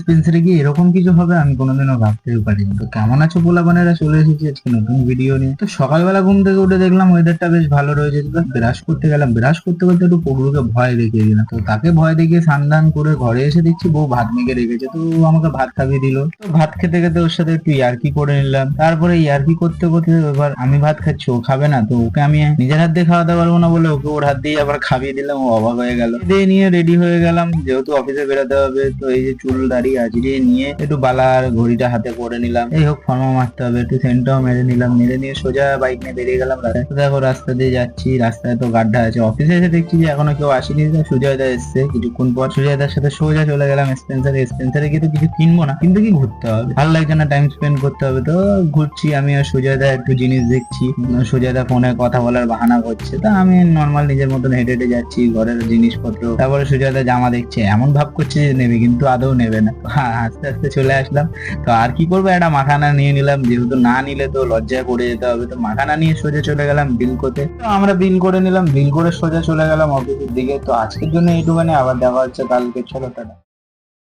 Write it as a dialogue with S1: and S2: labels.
S1: স্পেন্সারে গিয়ে এরকম কিছু হবে, আমি কোনোদিনও ভাবতেও পারিনি। তো কেমন আছো পোলাপানেরা? চলে এসেছি আজকে নতুন ভিডিও নিয়ে। তো সকালবেলা ঘুম থেকে উঠে দেখলাম ওয়েদারটা বেশ ভালো রয়েছে। ব্রাশ করতে গেলাম। ব্রাশ করতে করতে একটু পগলুকে ভয় দেখিয়ে দিলাম। তো তাকে ভয় দেখিয়ে স্নান করে ঘরে এসে দেখছি বউ ভাত মেখে রেখেছে। তো আমাকে ভাত খাইয়ে দিল। তো ভাত খেতে খেতে ওর সাথে একটু ইয়ার্কি করে নিলাম। তারপরে ইয়ার্কি করতে করতে এবার আমি ভাত খাচ্ছি, ও খাবে না। তো ওকে আমি নিজের হাত দিয়ে খাওয়াতে পারব না বলে ওকে ওর হাত দিয়ে আবার খাইয়ে দিলাম। ও অবাক হয়ে গেল। দিয়ে নিয়ে রেডি হয়ে গেলাম। যেহেতু অফিসে বেরোতে হবে, তো এই যে চুল দাড়ি আজরিয়ে নিয়ে একটু বালার ঘড়িটা হাতে করে নিলাম। এই হোক, ফর্মা মারতে হবে, একটু সেন্টটাও মেরে নিলাম। মেরে নিয়ে সোজা বাইক নিয়ে বেরিয়ে গেলাম রাস্তায়। দেখো, রাস্তা দিয়ে যাচ্ছি। রাস্তায় তো গাড্ডা আছে। অফিসে এসে দেখছি যে এখনও কেউ আসেনি। সুজয়দা এসছে। কিছুক্ষণ পর সুজয়দার সাথে সোজা চলে গেলাম স্পেন্সারে। স্পেন্সারে গিয়ে তো কিছু কিনবো না, কিন্তু কি ঘুরতে হবে? ভালো লাগছে না টাইম স্পেন্ড করতে হবে। তো ঘুরছি, আমি আর সুজয়দা একটু জিনিস দেখছি। সুজয়দা ফোনে কথা বলার বাহানা করছে। তা আমি নর্মাল নিজের মতন হেঁটে হেঁটে যাচ্ছি, ঘরের জিনিসপত্র। তারপরে সুজয়দা জামা দেখছে। এমন ভাব করছে যে নেবে, কিন্তু আদৌ নেবে না হ্যাঁ আস্তে আস্তে চলে আসলাম। তো আর কি করব? একটা মাখানা নিয়ে নিলাম। যেহেতু না নিলে তো লজ্জায় পড়ে যেতে হবে। তো মাখানা নিয়ে সোজা চলে গেলাম বিল করতে তো আমরা বিল করে নিলাম। বিল করে সোজা চলে গেলাম অফিসের দিকে। তো আজকের জন্য এইটুখানি। আবার দেখা হচ্ছে কালকে। চলো টাটা